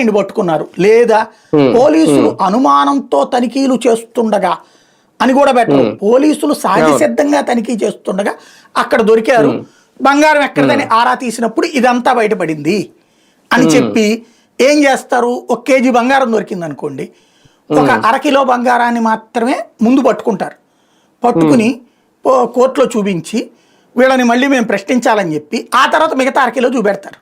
ఈయన పట్టుకున్నారు. లేదా పోలీసులు అనుమానంతో తనిఖీలు చేస్తుండగా అని కూడా పెట్టరు. పోలీసులు సహజ సిద్ధంగా తనిఖీ చేస్తుండగా అక్కడ దొరికారు. బంగారం ఎక్కడదని ఆరా తీసినప్పుడు ఇదంతా బయటపడింది అని చెప్పి ఏం చేస్తారు? ఒక కేజీ బంగారం దొరికింది అనుకోండి ఒక అరకిలో బంగారాన్ని మాత్రమే ముందు పట్టుకుంటారు. పట్టుకుని కోర్టులో చూపించి వీళ్ళని మళ్ళీ మేము ప్రశ్నించాలని చెప్పి ఆ తర్వాత మిగతా అరకిలో చూపెడతారు.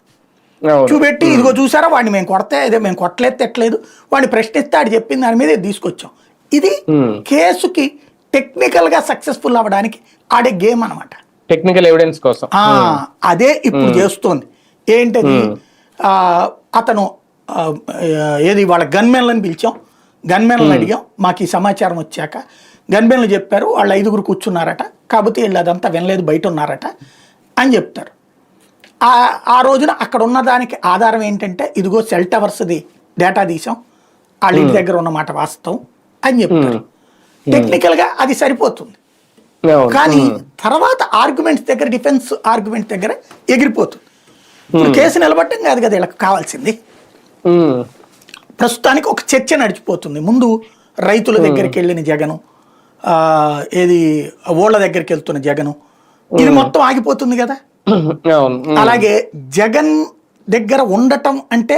చూపెట్టి ఇదిగో చూసారా వాడిని మేము కొడితే ఇదే మేము కొట్టలేదు తిట్టలేదు వాడిని ప్రశ్నిస్తే ఆడు చెప్పిన దాని మీద తీసుకొచ్చాం. ఇది. కేసుకి టెక్నికల్గా సక్సెస్ఫుల్ అవ్వడానికి ఆడే గేమ్ అనమాట టెక్నికల్ ఎవిడెన్స్ కోసం. అదే ఇప్పుడు చేస్తోంది. ఏంటది? ఆ, అతను ఏది వాళ్ళ గన్మెన్లను పిలిచాం. గన్మెన్లను అడిగాం. మాకు ఈ సమాచారం వచ్చాక గన్మెన్లు చెప్పారు వాళ్ళు ఐదుగురు కూర్చున్నారట. కాకపోతే వీళ్ళు అదంతా వినలేదు బయట ఉన్నారట అని చెప్తారు. ఆ ఆ రోజున అక్కడ ఉన్న దానికి ఆధారం ఏంటంటే ఇదిగో సెల్ టవర్స్ది డేటా తీసాం. వాళ్ళ ఇంటి దగ్గర ఉన్నమాట వాస్తవం అని చెప్తారు. టెక్నికల్గా అది సరిపోతుంది. కానీ తర్వాత ఆర్గ్యుమెంట్స్ దగ్గర డిఫెన్స్ ఆర్గ్యుమెంట్ దగ్గర ఎగిరిపోతుంది. ఇప్పుడు కేసు నిలబట్టం కాదు కదా వీళ్ళకి కావాల్సింది. ప్రస్తుతానికి ఒక చర్చ నడిచిపోతుంది. ముందు రైతుల దగ్గరికి వెళ్ళిన జగను ఏది ఓళ్ళ దగ్గరికి వెళ్తున్న జగను. ఇది మొత్తం ఆగిపోతుంది కదా. అలాగే జగన్ దగ్గర ఉండటం అంటే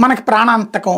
మనకి ప్రాణాంతకం.